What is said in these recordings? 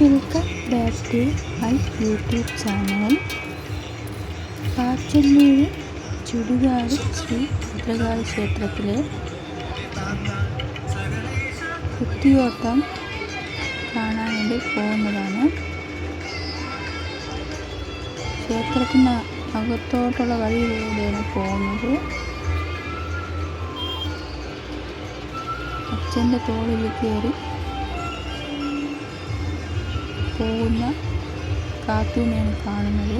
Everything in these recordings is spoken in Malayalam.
Welcome back to my YouTube channel Kachallur ചുടുകാട് Shri Bhadrakali ക്ഷേത്രത്തിലെ. കുത്തിയോട്ടം കാണാൻ വേണ്ടി പോകുന്നതാണ്. ക്ഷേത്രത്തിന് അകത്തോട്ടുള്ള വഴിയിലൂടെയാണ് പോകുന്നത്. അച്ഛന്റെ തോളിൽ കയറി പോകുന്ന കാത്തൂനെയാണ് കാണുന്നത്.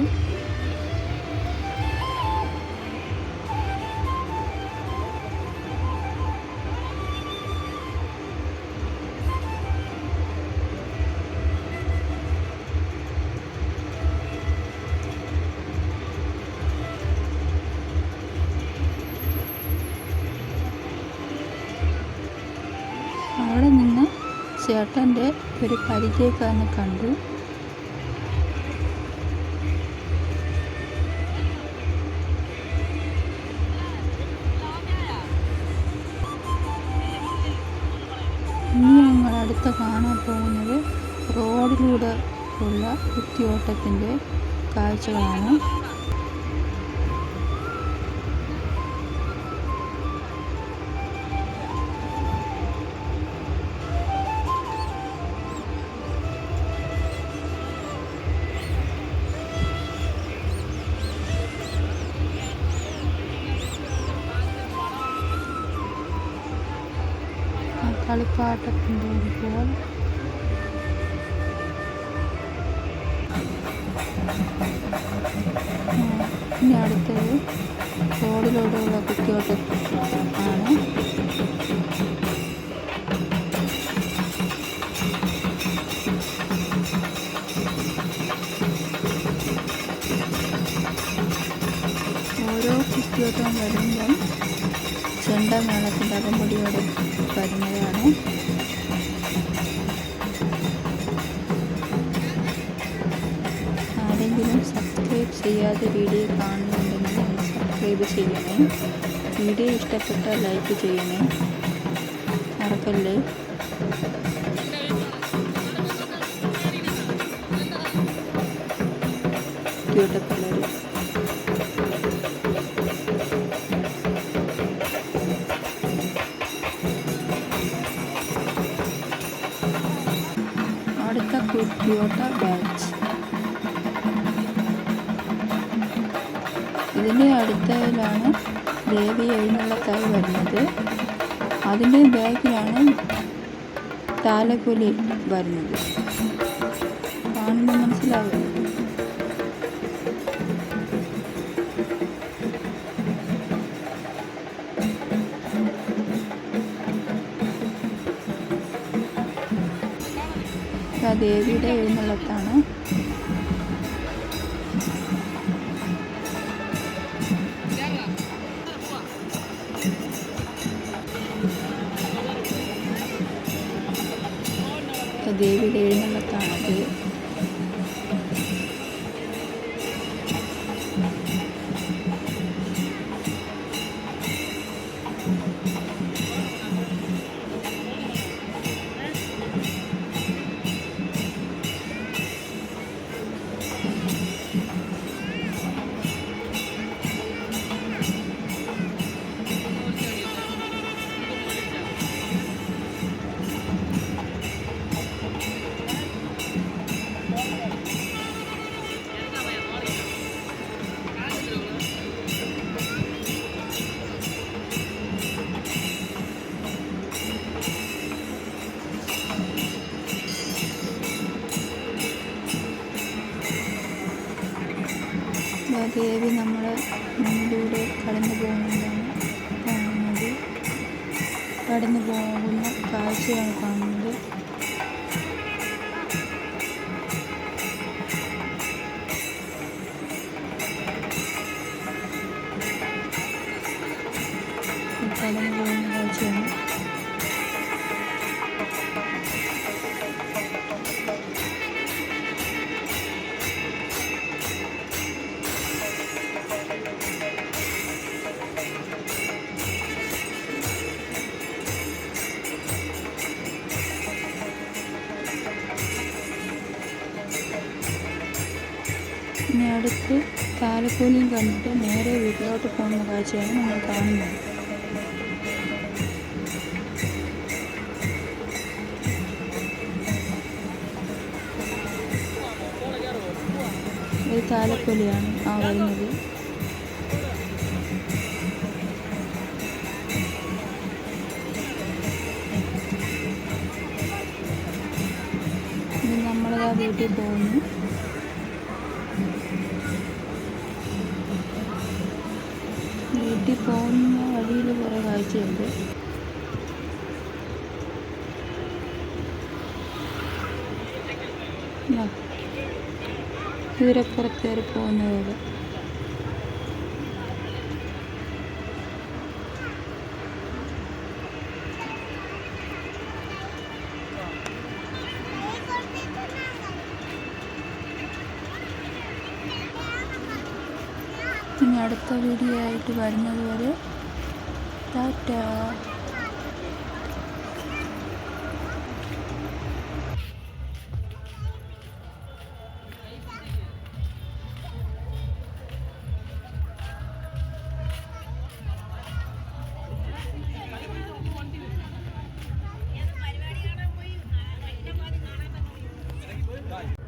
ചേട്ടന്റെ ഒരു പരിചയക്കാരനെ കണ്ടു. ഇനി ഞങ്ങൾ അടുത്ത കാണാൻ പോകുന്നത് റോഡിലൂടെ ഉള്ള കുത്തിയോട്ടത്തിന്റെ കാഴ്ചകളാണ്. കളിപ്പാട്ടത്തിന്റെ ഒരുപോലെ ഇനി അടുത്തത് റോഡിലൂടെയുള്ള കുത്തിയോട്ടം ആണ് ഓരോ കുത്തിയോട്ടം വരുമ്പം ചെണ്ടമേളത്തിന്റെ അകമ്പടിയോടെ വരുന്നതാണ് ആരെങ്കിലും സബ്സ്ക്രൈബ് ചെയ്യാതെ വീഡിയോ കാണുന്നുണ്ടെങ്കിൽ സബ്സ്ക്രൈബ് ചെയ്യണേ. വീഡിയോ ഇഷ്ടപ്പെട്ടാൽ ലൈക്ക് ചെയ്യണേ. മറക്കല്ലേ? ക്യൂട്ടപ്പിള്ളേർ അടുത്ത കുട്ടിയോട്ട ബാച്ച് ഇതിന്റെ അടുത്തതിലാണ് ദേവി എഴുന്നള്ളത്തായി വരുന്നത്. അതിന്റെ ബാക്കിലാണ് താലപ്പൊലി വരുന്നത്. കാണുമ്പോൾ മനസ്സിലാവും ദേവിയുടെ എഴുന്നള്ളത്താണ്. ദേവിയുടെ എഴുന്നള്ളത്താണത് ദേവി നമ്മൾ മുന്നിലൂടെ കടന്നു പോകുന്നതാണ് കാണുന്നത്. കടന്നു പോകുന്ന കാഴ്ചയാണ് കാണുന്നത്. കടന്നു പോകുന്ന കാഴ്ചയാണ് ഇനി അടുത്ത് താലക്കൂലിയും കണ്ടിട്ട് നേരെ വീട്ടിലോട്ട് പോകുന്ന കാഴ്ചയാണ് നമ്മൾ കാണുന്നത്. ഒരു താലപ്പൊലിയാണ് ആ വരുന്നത്. ഇനി ആ വീട്ടിൽ പോകുന്നു. കുറേ ഇവരെ പുറത്ത് ദൂരപ്പുറത്ത് വരെ പോകുന്നത് ഇനി അടുത്ത വീഡിയോ ആയിട്ട് വരുന്നത് വരെ ടാറ്റ Bye.